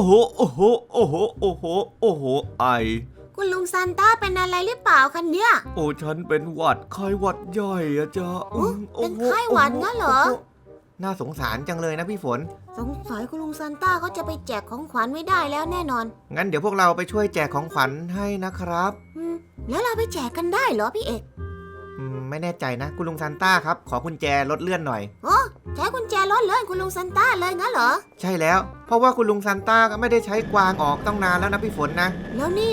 อ้โห โอ้โห โอ้โห โอ้โห โอ้โห ไอ คุณลุงซานต้าเป็นอะไรหรือเปล่าคะเนี่ย โอ้ฉันเป็นหวัดไข้หวัดใหญ่อะจ๊ะโอ้มเป็นไข้หวัดงั้นเหรอ โโน่าสงสารจังเลยนะพี่ฝน สงสัยคุณลุงซานต้าเขาจะไปแจกของขวัญไม่ได้แล้วแน่นอนงั้นเดี๋ยวพวกเราไปช่วยแจกของขวัญให้นะครับ อืมแล้วเราไปแจกกันได้เหรอพี่เอก อืมไม่แน่ใจนะ คุณลุงซานต้าครับ ขอกุญแจรถเลื่อนหน่อย โอ้ ใช้กุญแจรถเลยคุณลุงซานต้าเลยงั้นเหรอ ใช่แล้ว เพราะว่าคุณลุงซานต้าก็ไม่ได้ใช้กวางออกต้องนานแล้วนะพี่ฝนนะ แล้วนี่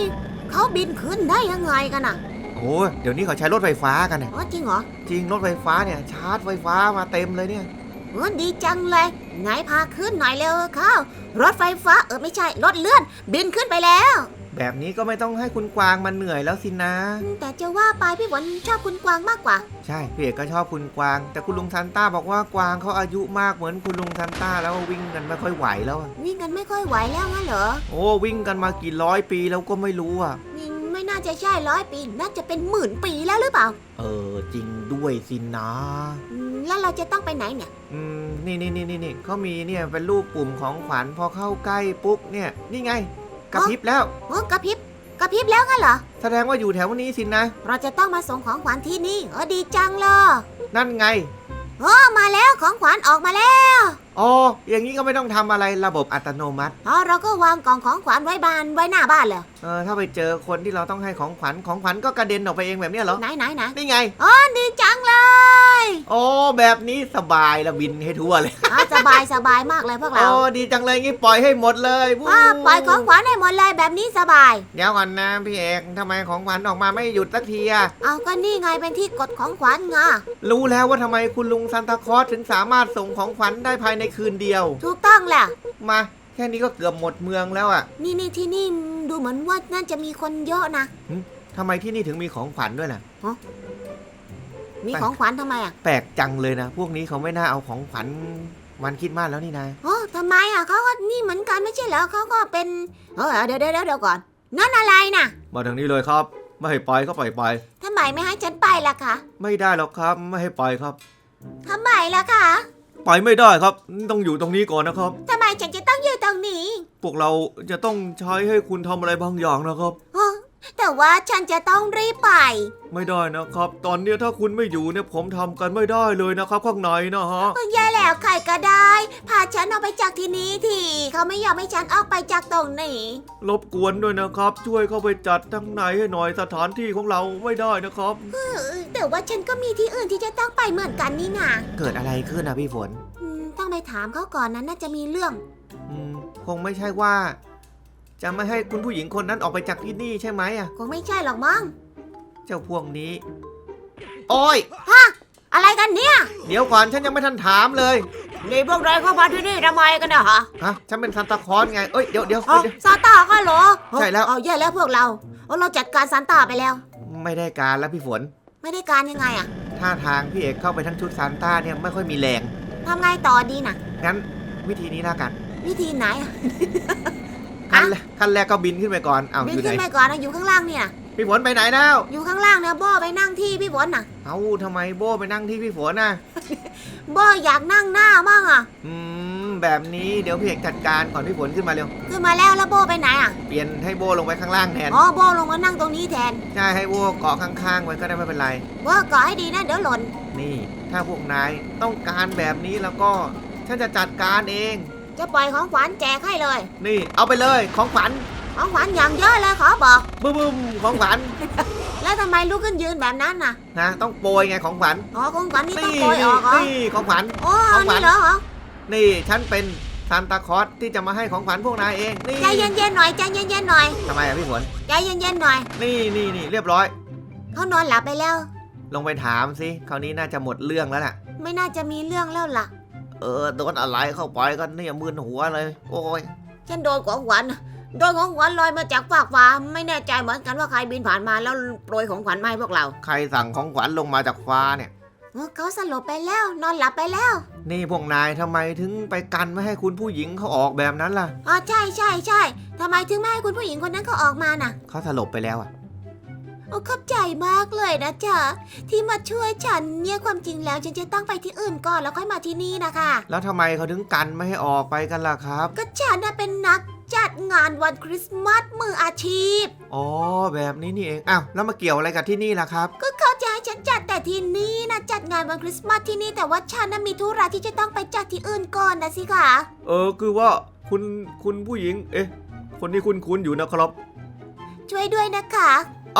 เขาบินขึ้นได้ยังไงกันอะโอ้เดี๋ยวนี้เขาใช้รถไฟฟ้ากันนะอ๋อจริงเหรอ จริงรถไฟฟ้าเนี่ยชาร์จไฟฟ้ามาเต็มเลยเนี่ยเออดีจังเลยไหนพาขึ้นหน่อยเร็วเข้ารถไฟฟ้าเออไม่ใช่รถเลื่อน บินขึ้นไปแล้ว แบบนี้ก็ไม่ต้องให้คุณกวางมันเหนื่อยแล้วสินะอืมแต่จะว่าไปพี่ฝนชอบคุณกวางมากกว่า ใช่พี่เอกก็ชอบคุณกวาง แต่คุณลุงซานต้าบอกว่ากวางเขาอายุมากเหมือนคุณลุงซานต้าแล้ววิ่งกันไม่ค่อยไหวแล้วอะวิ่งกันไม่ค่อยไหวแล้วงั้นเหรอ โอ้วิ่งกันมากี่ร้อยปีแล้วก็ไม่รู้อะอืมไม่น่าจะใช่ร้อยปี น่าจะเป็นหมื่นปีแล้วหรือเปล่าเออจริงด้วยสินะ อืมแล้วเราจะต้องไปไหนเนี่ย อืมนี่นี่นี่นี่นี่เขามีเนี่ยเป็นรูปปุ่มของขวัญพอเข้าใกล้ปุ๊บเนี่ย นี่ไง กระพริบแล้ว โอ้กระพริบกระพริบแล้วงั้นเหรอ แสดงว่าอยู่แถวนี้สินะ เราจะต้องมาส่งของขวัญที่นี่เออดีจังเลยนั่นไง โอ้มาแล้วของขวัญออกมาแล้วอ๋อ อย่างนี้ก็ไม่ต้องทำอะไรระบบอัตโนมัติ อ๋อเราก็วางกล่องของขวัญไว้บานไว้หน้าบ้านเลยเออ ถ้าไปเจอคนที่เราต้องให้ของขวัญ ของขวัญก็กระเด็นออกไปเองแบบเนี้ยเหรอ ไหนไหนไหนนี่ไงอ๋อดีจังเลย โอ้แบบนี้สบายละบินให้ทั่วเลยอ๋อสบายสบายมากเลยพวกเราโอ้ดีจังเลยงี้ปล่อยให้หมดเลยวู้อ๋อปล่อยของขวัญให้หมดเลยแบบนี้สบาย เดี๋ยวก่อนนะพี่เอกทำไมของขวัญออกมาไม่หยุดสักทีอะเอาก็นี่ไงเป็นที่กดของขวัญไงรู้แล้วว่าทำไมคุณลุงซานตาคลอสถึงสามารถส่งของขวัญได้ภายในคืนเดียว ถูกต้องแหละ มาแค่นี้ก็เกือบหมดเมืองแล้วอะนี่นี่ที่นี่ดูเหมือนว่าน่าจะมีคนเยอะนะทำไมที่นี่ถึงมีของขวัญด้วยล่ะ มีของขวัญทำไมอะแปลกจังเลยนะ พวกนี้เขาไม่น่าเอาของขวัญวันคริดมากแล้วนี่นายโอ้ทำไมอะเขาก็นี่เหมือนกันไม่ใช่เหรอเขาก็เป็นเออเดี๋ยวเดี๋ยวเดี๋ยวก่อน นั่นอะไรน่ะ มาทางนี้เลยครับ ไม่ให้ไปก็ปล่อยไปทำไมไม่ให้ฉันไปล่ะคะไม่ได้หรอกครับ ไม่ให้ไปครับ ทำไมล่ะคะไปไม่ได้ครับ ต้องอยู่ตรงนี้ก่อนนะครับ ทำไมฉันจะต้องอยู่ตรงนี้ พวกเราจะต้องใช้ให้คุณทำอะไรบางอย่างนะครับโอ้ แต่ว่าฉันจะต้องรีบไป ไม่ได้นะครับ ตอนเนี้ยถ้าคุณไม่อยู่เนี่ยผมทำกันไม่ได้เลยนะครับ ข้างในนะฮะ แย่แล้วใครก็ได้ พาฉันออกไปจากที่นี้ทีเขาไม่ยอมให้ฉันออกไปจากตรงนี้รบกวนด้วยนะครับ ช่วยเข้าไปจัดทั้งในให้หน่อยสถานที่ของเราไม่ได้นะครับ เออแต่ว่าฉันก็มีที่อื่นที่จะต้องไปเหมือนกันนี่นาเกิดอะไรขึ้นนะพี่ฝนอืมต้องไปถามเขาก่อนนะน่าจะมีเรื่อง อืมคงไม่ใช่ว่า จะไม่ให้คุณผู้หญิงคนนั้นออกไปจากที่นี่ใช่ไหมอะ คงไม่ใช่หรอกมั้งเจ้าพวกนี้ โอ้ยอะไรกันเนี่ย เดี๋ยวก่อนฉันยังไม่ทันถามเลย นี่พวกนายเข้ามาที่นี่ทำไมกันเนี่ยฮะฮะ ฉันเป็นซานตาคลอสไง เอ้ย เดี๋ยวเดี๋ยวอ๋อเดี๋ยว ซานต้าก็เหรอใช่แล้ว เอาแย่แล้วพวกเราเอาเราจัดการซานต้าไปแล้ว ไม่ได้การแล้วพี่ฝน ไม่ได้การยังไงอะท่าทางพี่เอกเข้าไปทั้งชุดซานต้าเนี่ยไม่ค่อยมีแรง ทำไงต่อดีน่ะ งั้นวิธีนี้ละกัน วิธีไหนอะ ขั้นแรกขั้นแรกก็บินขึ้นไปก่อนอ้าวบิอนยู่ไหขึ้นนไปก่อนนะอยู่ข้างล่างเนี่ย พี่ฝนไปไหนแล้ว อยู่ข้างล่างเนี่ยโบไปนั่งที่พี่ฝนน่ะ เอ้าทำไมโบไปนั่งที่พี่ฝนน่ะ โบอยากนั่งหน้ามั่งอะอืม แบบนี้เดี๋ยวพี่เอกจัดการก่อนพี่ฝนขึ้นมาเร็ว ขึ้นมาแล้วแล้วโบไปไหนอะเปลี่ยนให้โบลงไปข้างล่างแทน อ๋อโบลงมานั่งตรงนี้แทนใช่ให้โบเกาะข้างๆไว้ก็ได้ไม่เป็นไร โบเกาะให้ดีนะเดี๋ยวหล่น นี่ ถ้าพวกนายต้องการแบบนี้แล้วก็ ฉันจะจัดการเอง จะปล่อยของขวัญแจกให้เลย นี่เอาไปเลยของขวัญของขวัญอย่างเยอะเลยขอบอกบึ้มบึ้มของขวัญแล้วทำไมลุกขึ้นยืนแบบนั้นน่ะนะต้องโปรยไงของขวัญอ๋อของขวัญนี่ต้องนี่โกยออกเหรอนี่ของขวัญโอ้ของขวัญนี่เหรอเหรอนี่ฉันเป็นซานตาคลอสที่จะมาให้ของขวัญพวกนายเองนี่ใจเย็นๆหน่อยใจเย็นๆหน่อยทำไมอะพี่ฝนใจเย็นๆหน่อย นี่นี่นี่เรียบร้อยเขานอนหลับไปแล้ว ลงไปถามสิคราวนี้น่าจะหมดเรื่องแล้วน่ะ ไม่น่าจะมีเรื่องแล้วล่ะ เออโดนอะไรเข้าไปกันเนี่ยมึนหัวเลย โอ้ยฉันโดนของขวัญโดนของขวัญลอยมาจากฟากฟ้าไม่แน่ใจเหมือนกันว่าใครบินผ่านมาแล้วโปรยของขวัญมาให้พวกเรา ใครสั่งของขวัญลงมาจากฟ้าเนี่ยเออเขาสลบไปแล้ว นอนหลับไปแล้ว นี่พวกนายทำไมถึงไปกันไม่ให้คุณผู้หญิงเขาออกแบบนั้นล่ะ อ๋อใช่ใช่ใช่ทำไมถึงไม่ให้คุณผู้หญิงคนนั้นเขาออกมาน่ะ เขาสลบไปแล้วอะ โอ้ขอบใจมากเลยนะจ๊ะที่มาช่วยฉันเนี่ยความจริงแล้วฉันจะต้องไปที่อื่นก่อนแล้วค่อยมาที่นี่นะคะ แล้วทำไมเขาถึงกันไม่ให้ออกไปกันล่ะครับ ก็ฉันน่ะเป็นนักจัดานวันคริสต์มาสมืออาชีพ อ๋อ แบบนี้นี่เองอ้าวแล้วมาเกี่ยวอะไรกับที่นี่ล่ะครับ ก็เขาจะให้ฉันจัดแต่ที่นี่นะจัดงานวันคริสต์มาสที่นี่แต่ว่าฉันน่ะมีธุระที่จะต้องไปจัดที่อื่นก่อนนะสิคะเออคือว่าคุณคุณผู้หญิง เอ๊ะ คนนี้คุณคุณอยู่นะครับ ช่วยด้วยนะคะ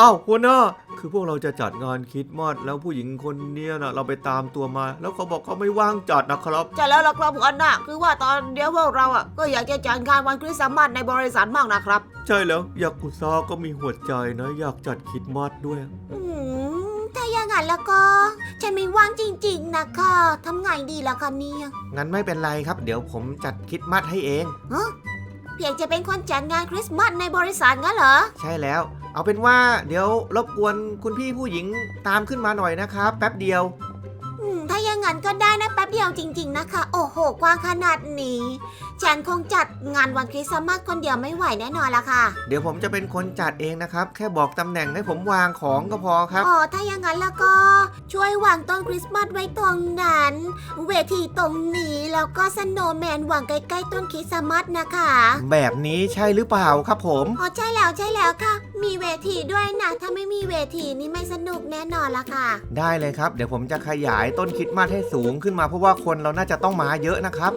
อ้าวหัวหน้า คือพวกเราจะจัดงานคริดมาสแล้วผู้หญิงคนเนี้ยนะเราไปตามตัวมา แล้วเขาบอกเขาไม่ว่างจัดนะครับจะแล้วล่ะครับหัวหน้าคือว่าตอนเดียวพวกเราอะก็อยากจะจัดงานวันคริสต์มาสในบริษัทมากนะครับ ใช่แล้วยากุซ่าก็มีหัวใจนะ อยากจัดคริดมาสด้วย อืมถ้าอย่างนั้นแล้วก็ ฉันไม่ว่างจริง ๆ นะคะทำไงดีล่ะคะเนี่ยงั้นไม่เป็นไรครับ เดี๋ยวผมจัดคริดมาสให้เอง เพียงจะเป็นคนจัดงานคริสต์มาสในบริษัทงั้นเหรอ ใช่แล้ว เอาเป็นว่าเดี๋ยวรบกวนคุณพี่ผู้หญิงตามขึ้นมาหน่อยนะครับ แป๊บเดียว อืมถ้าอย่างนั้นก็ได้นะแป๊บเดียวจริง ๆ นะคะ โอ้โหกว้างขนาดนี้ ฉันคงจัดงานวันคริสต์มาสคนเดียวไม่ไหวแน่นอนละค่ะ เดี๋ยวผมจะเป็นคนจัดเองนะครับ แค่บอกตำแหน่งให้ผมวางของก็พอครับ อ๋อ ถ้าอย่างนั้นแล้วก็ช่วยวางต้นคริสต์มาสไว้ตรงนั้น เวทีตรงนี้แล้วก็สโนว์แมนวางใกล้ๆต้นคริสต์มาสนะคะแบบนี้ใช่หรือเปล่าครับผม อ๋อใช่แล้วใช่แล้วค่ะ มีเวทีด้วยนะถ้าไม่มีเวทีนี่ไม่สนุกแน่นอนละค่ะ ได้เลยครับ เดี๋ยวผมจะขยายต้นคริดมาสให้สูงขึ้นมาเพราะว่าคนเราน่าจะต้องมาเยอะนะครับ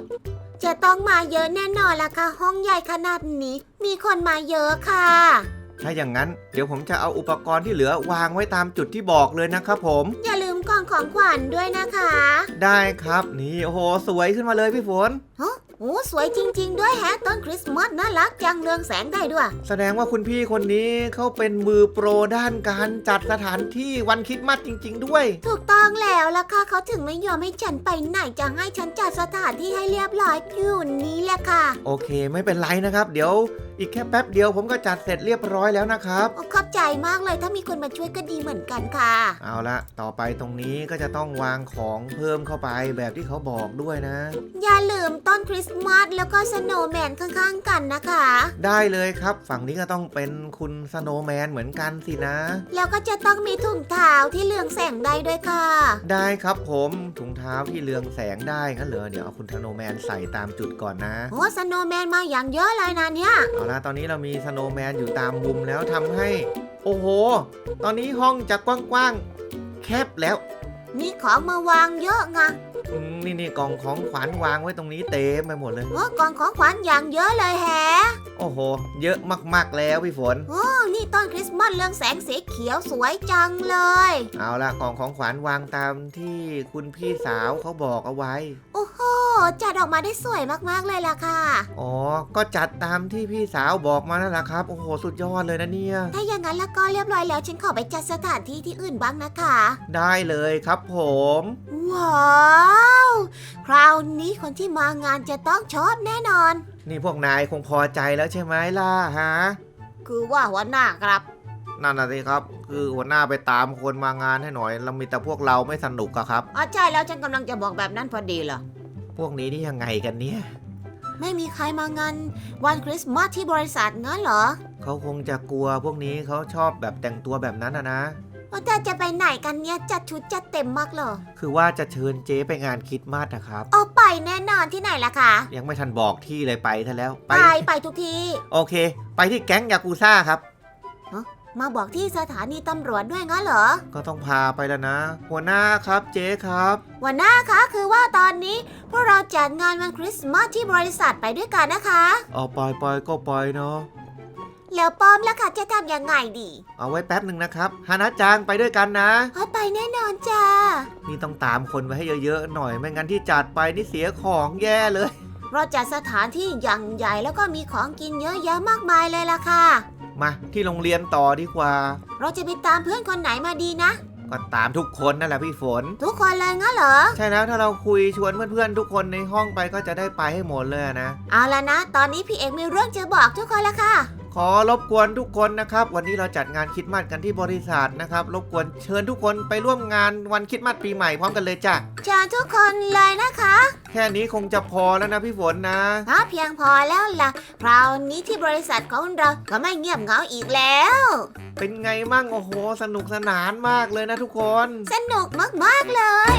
จะต้องมาเยอะแน่นอนละค่ะ ห้องใหญ่ขนาดนี้ มีคนมาเยอะค่ะ ถ้าอย่างนั้นเดี๋ยวผมจะเอาอุปกรณ์ที่เหลือวางไว้ตามจุดที่บอกเลยนะครับผม อย่าลืมกล่องของขวัญด้วยนะคะ ได้ครับนี่โอ้โหสวยขึ้นมาเลยพี่ฝน โอ้สวยจริง ๆ ด้วยแฮะต้นคริสต์มาสน่ารักจังเรืองแสงได้ด้วย แสดงว่าคุณพี่คนนี้เขาเป็นมือโปรด้านการจัดสถานที่วันคริดมาสจริง ๆ ด้วย ถูกต้องแล้วล่ะค่ะเขาถึงไม่ยอมให้ฉันไปไหนจะให้ฉันจัดสถานที่ให้เรียบร้อยอยู่นี้แหละค่ะ โอเคไม่เป็นไรนะครับ เดี๋ยวอีกแค่แป๊บเดียวผมก็จัดเสร็จเรียบร้อยแล้วนะครับโอ้ขอบใจมากเลยถ้ามีคนมาช่วยก็ดีเหมือนกันค่ะ เอาละต่อไปตรงนี้ก็จะต้องวางของเพิ่มเข้าไปแบบที่เขาบอกด้วยนะ อย่าลืมต้นคริสต์มาสแล้วก็สโนว์แมนข้างๆกันนะคะ ได้เลยครับ ฝั่งนี้ก็ต้องเป็นคุณสโนว์แมนเหมือนกันสินะ แล้วก็จะต้องมีถุงเท้าที่เรืองแสงได้ด้วยค่ะ ได้ครับผมถุงเท้าที่เรืองแสงได้งั้นเหรอเดี๋ยวเอาคุณสโนว์แมนใส่ตามจุดก่อนนะโอ้สโนว์แมนมาอย่างเยอะเลยนะเนี่ย เอาละตอนนี้เรามีสโนว์แมนอยู่ตามมุมแล้วทำให้ โอ้โห ตอนนี้ห้องจะกว้างๆแคบแล้ว มีของมาวางเยอะไง อืมนี่นี่กล่องของขวัญวางไว้ตรงนี้เต็มไปหมดเลย โอ้กล่องของขวัญอย่างเยอะเลยแฮะโอ้โห เยอะมากๆแล้วพี่ฝน โอ้นี่ต้นคริสต์มาสเรืองแสงสีเขียวสวยจังเลย เอาละกล่องของขวัญวางตามที่คุณพี่สาวเขาบอกเอาไว้ โอ้โห จัดออกมาได้สวยมากๆเลยล่ะค่ะ อ๋อ ก็จัดตามที่พี่สาวบอกมานั่นแหละครับ โอ้โห สุดยอดเลยนะเนี่ย ถ้าอย่างนั้นแล้วก็เรียบร้อยแล้วฉันขอไปจัดสถานที่ที่อื่นบ้างนะคะ ได้เลยครับผม ว้าว คราวนี้คนที่มางานจะต้องชอบแน่นอน นี่พวกนายคงพอใจแล้วใช่ไหมล่ะฮะ คือว่าหัวหน้าครับ นั่นน่ะสิครับ คือหัวหน้าไปตามคนมางานให้หน่อย เรามีแต่พวกเราไม่สนุกอะครับ อ๋อใช่แล้วฉันกำลังจะบอกแบบนั้นพอดีเหรอ พวกนี้นี่ยังไงกันเนี่ย ไม่มีใครมางานวันคริสต์มาสที่บริษัทงั้นเหรอเขาคงจะกลัวพวกนี้เขาชอบแบบแต่งตัวแบบนั้นอะนะ ว่าแต่จะไปไหนกันเนี่ยจัดชุดจัดเต็มมากเลยคือว่าจะเชิญเจ๊ไปงานคริดมาสนะครับ เอาไปแน่นอนที่ไหนล่ะคะยังไม่ทันบอกที่เลยไปซะแล้วไปไปทุกทีโอเค ไปที่แก๊งยากูซ่าครับ มาบอกที่สถานีตำรวจด้วยงั้นเหรอ ก็ต้องพาไปแล้วนะ หัวหน้าครับเจ๊ครับ วันหน้าคะคือว่าตอนนี้พวกเราจัดงานวันคริสต์มาสที่บริษัทไปด้วยกันนะคะ เอาไปไปก็ไปเนาะ แล้วป้อมล่ะคะจะทำยังไงดีเอาไว้แป๊บหนึ่งนะครับฮานะจังไปด้วยกันนะ เอาไปแน่นอนจ้า นี่ต้องตามคนไว้ให้เยอะๆหน่อยไม่งั้นที่จัดไปนี่เสียของแย่เลย เราจัดสถานที่อย่างใหญ่แล้วก็มีของกินเยอะแยะมากมายเลยล่ะค่ะ มาที่โรงเรียนต่อดีกว่า เราจะไปตามเพื่อนคนไหนมาดีนะ ก็ตามทุกคนนั่นแหละพี่ฝน ทุกคนเลยงั้นเหรอ ใช่แล้วถ้าเราคุยชวนเพื่อนๆทุกคนในห้องไปก็จะได้ไปให้หมดเลยอะนะ เอาละนะ ตอนนี้พี่เอกมีเรื่องจะบอกทุกคนแล้วค่ะ ขอรบกวนทุกคนนะครับ วันนี้เราจัดงานคริดมาสกันที่บริษัทนะครับ รบกวนเชิญทุกคนไปร่วมงานวันคริดมาสปีใหม่พร้อมกันเลยจ้ะ เชิญทุกคนเลยนะคะ แค่นี้คงจะพอแล้วนะพี่ฝนนะถ้าเพียงพอแล้วล่ะ คราวนี้ที่บริษัทของเราก็ไม่เงียบเหงาอีกแล้ว เป็นไงมั่งโอ้โห สนุกสนานมากเลยนะทุกคน สนุกมากๆเลย